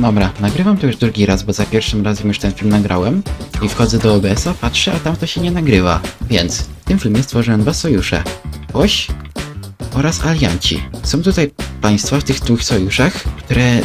Dobra, nagrywam to już drugi raz, bo za pierwszym razem już ten film nagrałem i wchodzę do OBS-a, patrzę, a tam to się nie nagrywa. Więc w tym filmie stworzyłem dwa sojusze. Oś oraz alianci. Są tutaj państwa w tych dwóch sojuszach, które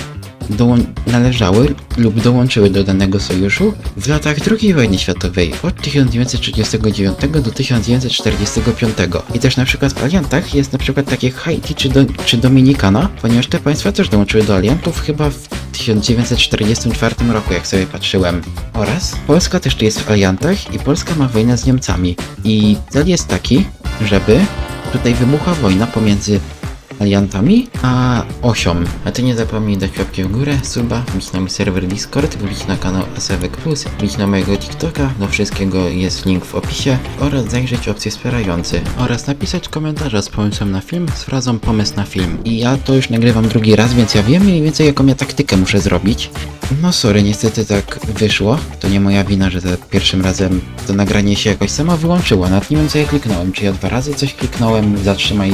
należały lub dołączyły do danego sojuszu w latach II wojny światowej od 1939 do 1945. I też na przykład w aliantach jest na przykład takie Haiti czy, do, czy Dominikana, ponieważ te państwa też dołączyły do aliantów chyba w 1944 roku, jak sobie patrzyłem. Oraz Polska też tu jest w aliantach i Polska ma wojnę z Niemcami. I cel jest taki, żeby tutaj wybuchła wojna pomiędzy aliantami, a osią. A ty nie zapomnij dać łapki w górę, suba, wbić na mój serwer Discord, wbić na kanał Asewek Plus, wbić na mojego TikToka, do wszystkiego jest link w opisie oraz zajrzeć opcję wspierający oraz napisać komentarza z pomysłem na film z frazą pomysł na film. I ja to już nagrywam drugi raz, więc ja wiem mniej więcej jaką ja taktykę muszę zrobić. No sorry, niestety tak wyszło. To nie moja wina, że za pierwszym razem to nagranie się jakoś samo wyłączyło. Nawet nie wiem co ja kliknąłem. Czy ja dwa razy coś kliknąłem, zatrzymaj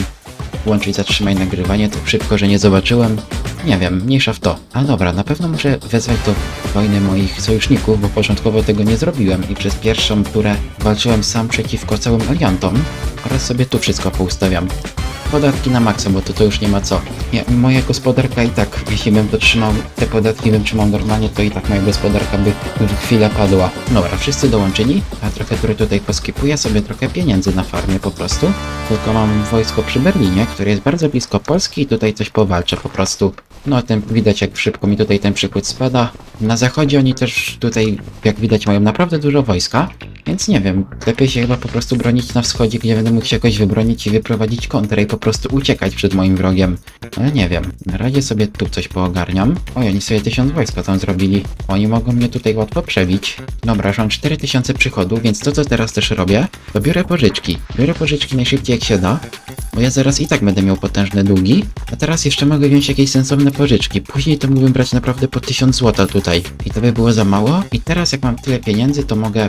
włączyć zatrzymaj nagrywanie tak szybko, że nie zobaczyłem. Nie wiem, mniejsza w to. A dobra, na pewno muszę wezwać do wojny moich sojuszników, bo początkowo tego nie zrobiłem i przez pierwszą turę walczyłem sam przeciwko całym aliantom oraz sobie tu wszystko poustawiam. Podatki na maksa, bo to, to już nie ma co. Nie, moja gospodarka i tak, jeśli bym dotrzymał te podatki, bym trzymał normalnie, to i tak moja gospodarka by chwilę padła. Dobra, wszyscy dołączyli, a trochę który tutaj poskipuję sobie trochę pieniędzy na farmie po prostu. Tylko mam wojsko przy Berlinie, które jest bardzo blisko Polski i tutaj coś powalczę po prostu. No, ten, widać jak szybko mi tutaj ten przykład spada. Na zachodzie oni też tutaj, jak widać, mają naprawdę dużo wojska. Więc nie wiem, lepiej się chyba po prostu bronić na wschodzie, gdzie będę mógł się jakoś wybronić i wyprowadzić kontrę i po prostu uciekać przed moim wrogiem. Ale nie wiem, na razie sobie tu coś poogarniam. Oj, oni sobie tysiąc wojska tam zrobili. Oni mogą mnie tutaj łatwo przebić. Dobra, mam 4000 przychodów, więc to co teraz też robię, to biorę pożyczki. Biorę pożyczki najszybciej jak się da, bo ja zaraz i tak będę miał potężne długi, a teraz jeszcze mogę wziąć jakieś sensowne pożyczki. Później to mógłbym brać naprawdę po 1000 złota tutaj. I to by było za mało. I teraz jak mam tyle pieniędzy, to mogę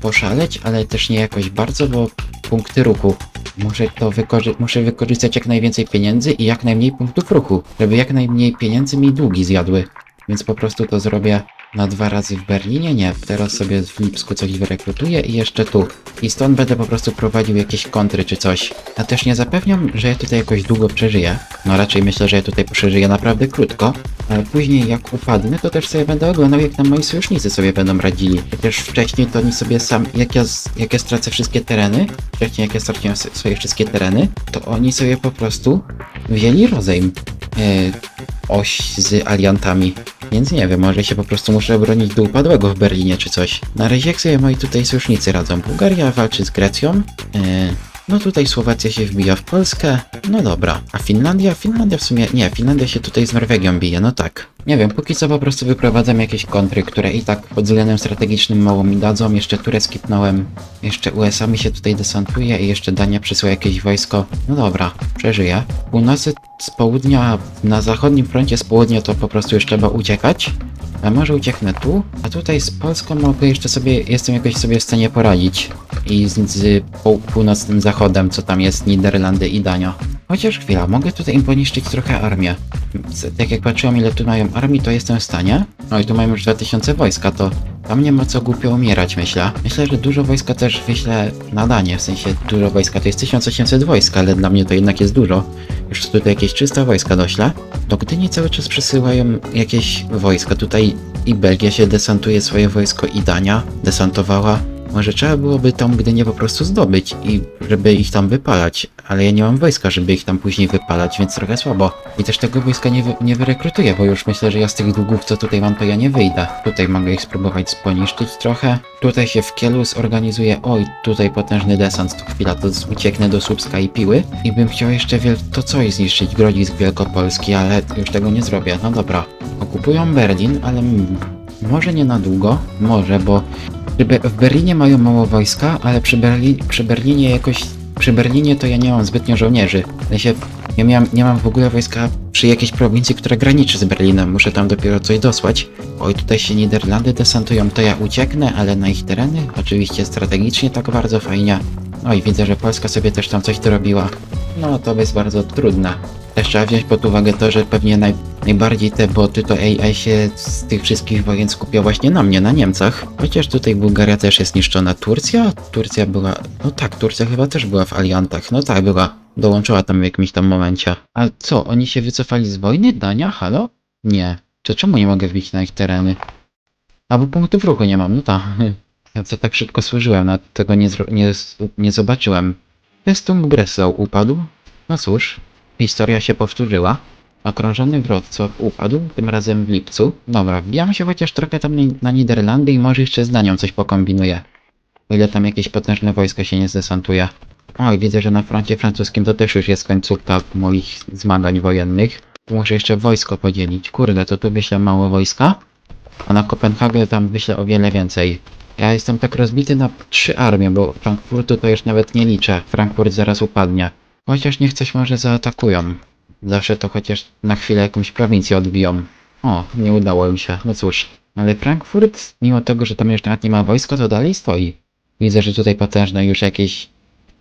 poszaleć, ale też nie jakoś bardzo, bo punkty ruchu. Muszę to wykorzy- muszę wykorzystać jak najwięcej pieniędzy i jak najmniej punktów ruchu, żeby jak najmniej pieniędzy mi długi zjadły. Więc po prostu to zrobię na dwa razy w Berlinie, nie, teraz sobie w Lipsku coś wyrekrutuję i jeszcze tu. I stąd będę po prostu prowadził jakieś kontry czy coś. A też nie zapewniam, że ja tutaj jakoś długo przeżyję. No raczej myślę, że ja tutaj przeżyję naprawdę krótko. Później jak upadnę, to też sobie będę oglądał jak tam moi sojusznicy sobie będą radzili. Przecież wcześniej to oni sobie sam, jak ja, jak ja stracę wszystkie tereny, wcześniej jak ja straciłem swoje wszystkie tereny, to oni sobie po prostu wzięli rozejm. Yy, oś z aliantami. Więc nie wiem, może się po prostu muszę bronić do upadłego w Berlinie czy coś. Na razie jak sobie moi tutaj sojusznicy radzą? Bułgaria walczy z Grecją. Yy, no tutaj Słowacja się wbija w Polskę. No dobra. A Finlandia? Finlandia w sumie... Nie, Finlandia się tutaj z Norwegią bije, no tak. Nie wiem, póki co po prostu wyprowadzam jakieś kontry, które i tak pod względem strategicznym mało mi dadzą. Jeszcze Turę skipnąłem, jeszcze USA mi się tutaj desantuje i jeszcze Dania przysła jakieś wojsko. No dobra, przeżyję. Północy z południa, na zachodnim froncie z południa to po prostu już trzeba uciekać. A może ucieknę tu, a tutaj z Polską mogę jeszcze sobie, jestem jakoś sobie w stanie poradzić. I z, z pół, północnym zachodem, co tam jest, Niderlandy i Dania. Chociaż chwila, mogę tutaj im poniszczyć trochę armię. Tak jak patrzyłem ile tu mają armii, to jestem w stanie. No i tu mają już 2000 wojska, to tam nie ma co głupio umierać, myślę. Myślę, że dużo wojska też wyślę na Danię, w sensie dużo wojska, to jest 1800 wojska, ale dla mnie to jednak jest dużo. Już tutaj jakieś 300 wojska doślę. Do Gdyni cały czas przysyłają jakieś wojska. Tutaj i Belgia się desantuje swoje wojsko i Dania desantowała. Może trzeba byłoby tą Gdynię po prostu zdobyć i żeby ich tam wypalać, ale ja nie mam wojska, żeby ich tam później wypalać, więc trochę słabo. I też tego wojska nie, wy, nie wyrekrutuję, bo już myślę, że ja z tych długów, co tutaj mam, to ja nie wyjdę. Tutaj mogę ich spróbować poniszczyć trochę. Tutaj się w Kielu zorganizuje, oj, tutaj potężny desant, to chwila, to ucieknę do Słupska i Piły. I bym chciał jeszcze wiel- to coś zniszczyć, Grodzisk Wielkopolski, ale już tego nie zrobię. No dobra. Okupują Berlin, ale może nie na długo, może, bo w Berlinie mają mało wojska, ale przy, Berli przy Berlinie jakoś... Przy Berlinie to ja nie mam zbytnio żołnierzy. W sensie, ja miałem, nie mam w ogóle wojska przy jakiejś prowincji, która graniczy z Berlinem. Muszę tam dopiero coś dosłać. Oj, tutaj się Niderlandy desantują, to ja ucieknę, ale na ich tereny. Oczywiście strategicznie tak bardzo fajnie. Oj, widzę, że Polska sobie też tam coś dorobiła. No, to jest bardzo trudne. Też trzeba wziąć pod uwagę to, że pewnie naj, najbardziej te boty to AI się z tych wszystkich wojen skupia właśnie na mnie, na Niemcach. Chociaż tutaj Bułgaria też jest niszczona. Turcja? Turcja była... No tak, Turcja chyba też była w aliantach. No tak, była. Dołączyła tam w jakimś tam momencie. A co, oni się wycofali z wojny? Dania? Halo? Nie. To czemu nie mogę wbić na ich tereny? A bo punktów ruchu nie mam, no tak. Ja co tak szybko służyłem, nawet tego nie, nie, nie zobaczyłem. Festung Breslau upadł? No cóż, historia się powtórzyła. Okrążony Wrocław upadł, tym razem w lipcu. Dobra, wbijam się chociaż trochę tam na Niderlandy i może jeszcze z Danią coś pokombinuję. O ile tam jakieś potężne wojsko się nie zdesantuje. Oj, widzę, że na froncie francuskim to też już jest końcówka moich zmagań wojennych. Muszę jeszcze wojsko podzielić. Kurde, to tu wyślę mało wojska? A na Kopenhagę tam wyślę o wiele więcej. Ja jestem tak rozbity na trzy armie, bo Frankfurtu to już nawet nie liczę. Frankfurt zaraz upadnie. Chociaż niech coś może zaatakują. Zawsze to chociaż na chwilę jakąś prowincję odbiją. O, nie udało im się. No cóż. Ale Frankfurt, mimo tego, że tam już nawet nie ma wojska, to dalej stoi. Widzę, że tutaj potężne już jakieś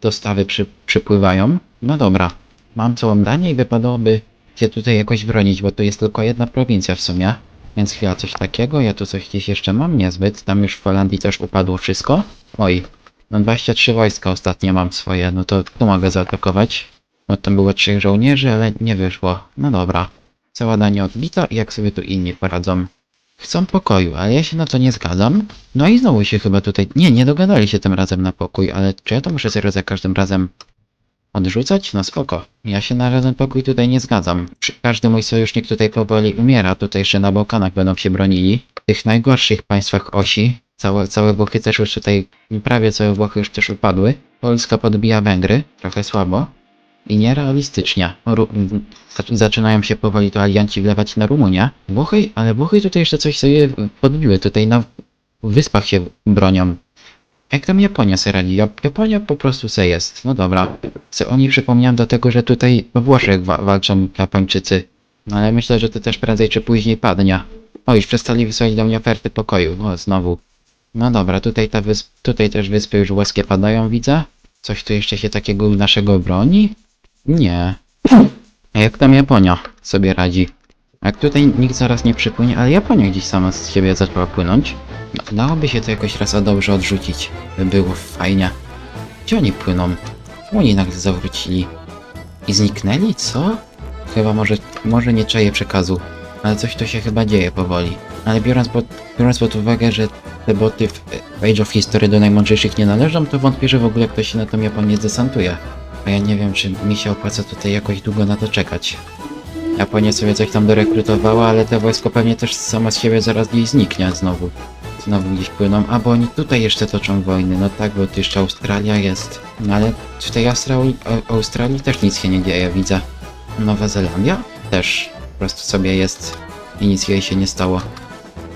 dostawy przy, przypływają. No dobra. Mam całą Danię i wypadałoby się tutaj jakoś bronić, bo to jest tylko jedna prowincja w sumie. Więc chwila, coś takiego. Ja tu coś gdzieś jeszcze mam, niezbyt. Tam już w Holandii też upadło wszystko. Oj, no 23 wojska ostatnio mam swoje, no to tu mogę zaatakować. No tam było trzech żołnierzy, ale nie wyszło. No dobra. Cała Dania odbita i jak sobie tu inni poradzą. Chcą pokoju, ale ja się na to nie zgadzam. No i znowu się chyba tutaj... Nie, nie dogadali się tym razem na pokój, ale czy ja to muszę serio za każdym razem odrzucać? No spoko. Ja się na żaden pokój tutaj nie zgadzam. Każdy mój sojusznik tutaj powoli umiera, tutaj jeszcze na Bałkanach będą się bronili. W tych najgorszych państwach osi, całe, całe Włochy też już tutaj, prawie całe Włochy już też upadły. Polska podbija Węgry, trochę słabo. I nierealistycznie. Ru- zaczynają się powoli to alianci wlewać na Rumunię. Włochy, ale Włochy tutaj jeszcze coś sobie podbiły, tutaj na wyspach się bronią. Jak tam Japonia se radzi? Jap- Japonia po prostu se jest. No dobra. Se oni przypomniałem do tego, że tutaj we Włoszech wa- walczą Japończycy. No ale myślę, że to też prędzej czy później padnie. O, już przestali wysyłać do mnie oferty pokoju. O, znowu. No dobra, tutaj ta wysp- tutaj też wyspy już włoskie padają, widzę. Coś tu jeszcze się takiego naszego broni? Nie. A jak tam Japonia sobie radzi? Jak tutaj nikt zaraz nie przypłynie, ale Japonia gdzieś sama z siebie zaczęła płynąć. No, dałoby się to jakoś raz a dobrze odrzucić. By było fajnie. Gdzie oni płyną? Oni nagle zawrócili. I zniknęli? Co? Chyba może, może nie czaję przekazu. Ale coś tu się chyba dzieje powoli. Ale biorąc pod, biorąc pod uwagę, że te boty w Age of History do najmądrzejszych nie należą, to wątpię, że w ogóle ktoś się na tą Japonię zdesantuje. A ja nie wiem, czy mi się opłaca tutaj jakoś długo na to czekać. Japonia sobie coś tam dorekrutowała, ale to wojsko pewnie też sama z siebie zaraz gdzieś zniknie znowu. Znowu gdzieś płyną, a bo oni tutaj jeszcze toczą wojny, no tak, bo tu jeszcze Australia jest. No ale w tej Australii, Au- Australii też nic się nie dzieje, widzę. Nowa Zelandia? Też po prostu sobie jest i nic jej się nie stało.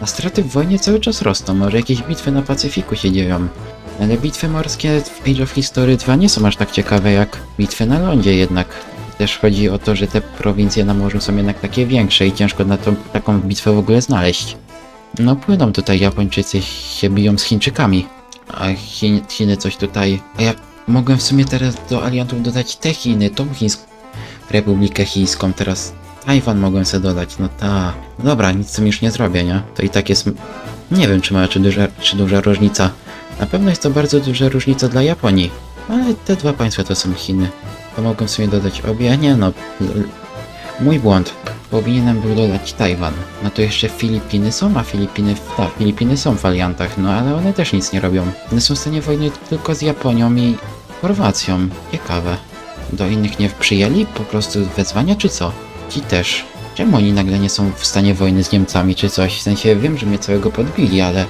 A straty w wojnie cały czas rosną, może jakieś bitwy na Pacyfiku się dzieją. Ale bitwy morskie w Age of History 2 nie są aż tak ciekawe jak bitwy na lądzie jednak. Też chodzi o to, że te prowincje na morzu są jednak takie większe i ciężko na tą, taką bitwę w ogóle znaleźć. No płyną tutaj Japończycy, się biją z Chińczykami. A Chin, Chiny coś tutaj... A ja mogłem w sumie teraz do aliantów dodać te Chiny, tą chińską Republikę Chińską, teraz Tajwan mogłem sobie dodać, no ta... Dobra, nic z tym już nie zrobię, nie? To i tak jest... Nie wiem, czy mała, czy duża, czy duża różnica. Na pewno jest to bardzo duża różnica dla Japonii. Ale te dwa państwa to są Chiny. To mogłem sobie dodać obie, nie no... Mój błąd. Powinienem był dodać Tajwan. No to jeszcze Filipiny są, a Filipiny... Tak, Filipiny są w aliantach, no ale one też nic nie robią. One są w stanie wojny tylko z Japonią i Chorwacją. Ciekawe. Do innych nie przyjęli? Po prostu wezwania czy co? Ci też. Czemu oni nagle nie są w stanie wojny z Niemcami czy coś? W sensie wiem, że mnie całego podbili, ale...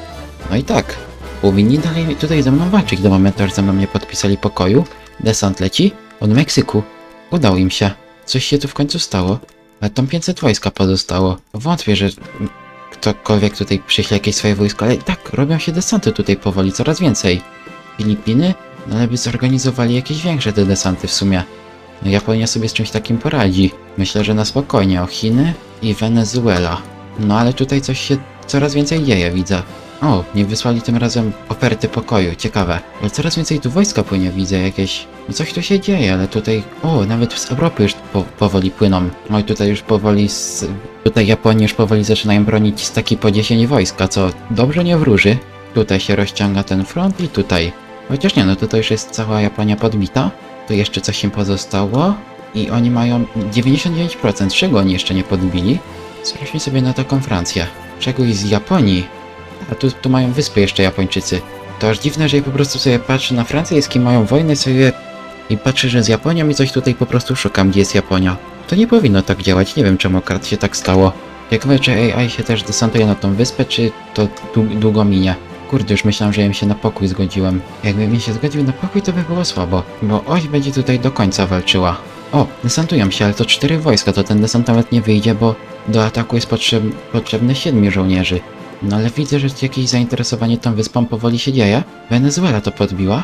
No i tak. Powinni dalej tutaj ze mną walczyć do momentu, aż ze mną nie podpisali pokoju. Desant leci od Meksyku. Udało im się. Coś się tu w końcu stało. Ale tam 500 wojska pozostało. Wątpię, że ktokolwiek tutaj przyśle jakieś swoje wojsko, ale tak robią się desanty tutaj powoli, coraz więcej. Filipiny? No ale by zorganizowali jakieś większe te desanty w sumie. No Japonia sobie z czymś takim poradzi. Myślę, że na spokojnie o Chiny i Wenezuela. No ale tutaj coś się coraz więcej dzieje, widzę. O, nie wysłali tym razem oferty pokoju, ciekawe. Ale coraz więcej tu wojska płynie, widzę, jakieś No coś tu się dzieje, ale tutaj, o, nawet z Europy już po, powoli płyną. I tutaj już powoli, z, tutaj Japonii już powoli zaczynają bronić z takiej podniesień wojska, co dobrze nie wróży. Tutaj się rozciąga ten front i tutaj. Chociaż nie, no tutaj już jest cała Japonia podbita. Tu jeszcze coś im pozostało. I oni mają 99%, czego oni jeszcze nie podbili. Sprawdźmy sobie na taką Francję. Czegoś z Japonii. A tu, tu mają wyspy jeszcze Japończycy. To aż dziwne, że ja po prostu sobie patrzę na Francję, z kim mają wojnę sobie i patrzę, że z Japonią i coś tutaj po prostu szukam, gdzie jest Japonia. To nie powinno tak działać, nie wiem czemu akurat się tak stało. Ciekawe, czy AI się też desantuje na tą wyspę, czy to dłu- długo minie. Kurde, już myślałem, że ja mi się na pokój zgodziłem. Jakbym się zgodził na pokój, to by było słabo, bo oś będzie tutaj do końca walczyła. O, desantują się, ale to cztery wojska, to ten desant nawet nie wyjdzie, bo do ataku jest potrzeb potrzebne siedmiu żołnierzy. No ale widzę, że jakieś zainteresowanie tą wyspą powoli się dzieje. Wenezuela to podbiła.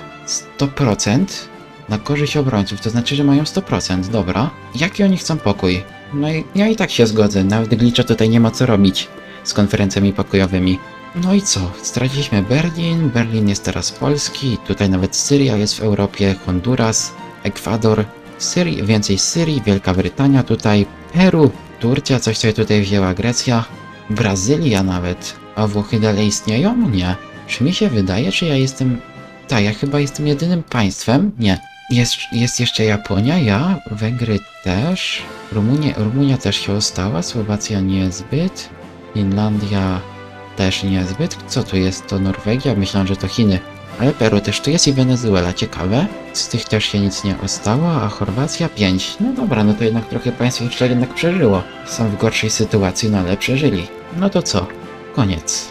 100% na korzyść obrońców, to znaczy, że mają 100%, dobra. Jaki oni chcą pokój? No i ja i tak się zgodzę, nawet Glicza tutaj nie ma co robić z konferencjami pokojowymi. No i co? Straciliśmy Berlin, Berlin jest teraz polski, tutaj nawet Syria jest w Europie, Honduras, Ekwador, Syrii, więcej Syrii, Wielka Brytania tutaj, Peru, Turcja, coś sobie tutaj wzięła, Grecja, Brazylia nawet. A Włochy dalej istnieją? Nie. Czy mi się wydaje, czy ja jestem... Tak, ja chyba jestem jedynym państwem. Nie. Jest, jest jeszcze Japonia, ja, Węgry też, Rumunia, Rumunia też się ostała, Słowacja niezbyt, Finlandia też niezbyt. Co tu jest? To Norwegia? Myślałem, że to Chiny. Ale Peru też tu jest i Wenezuela, ciekawe. Z tych też się nic nie ostało, a Chorwacja 5. No dobra, no to jednak trochę państw jeszcze jednak przeżyło. Są w gorszej sytuacji, no ale przeżyli. No to co? Koniec.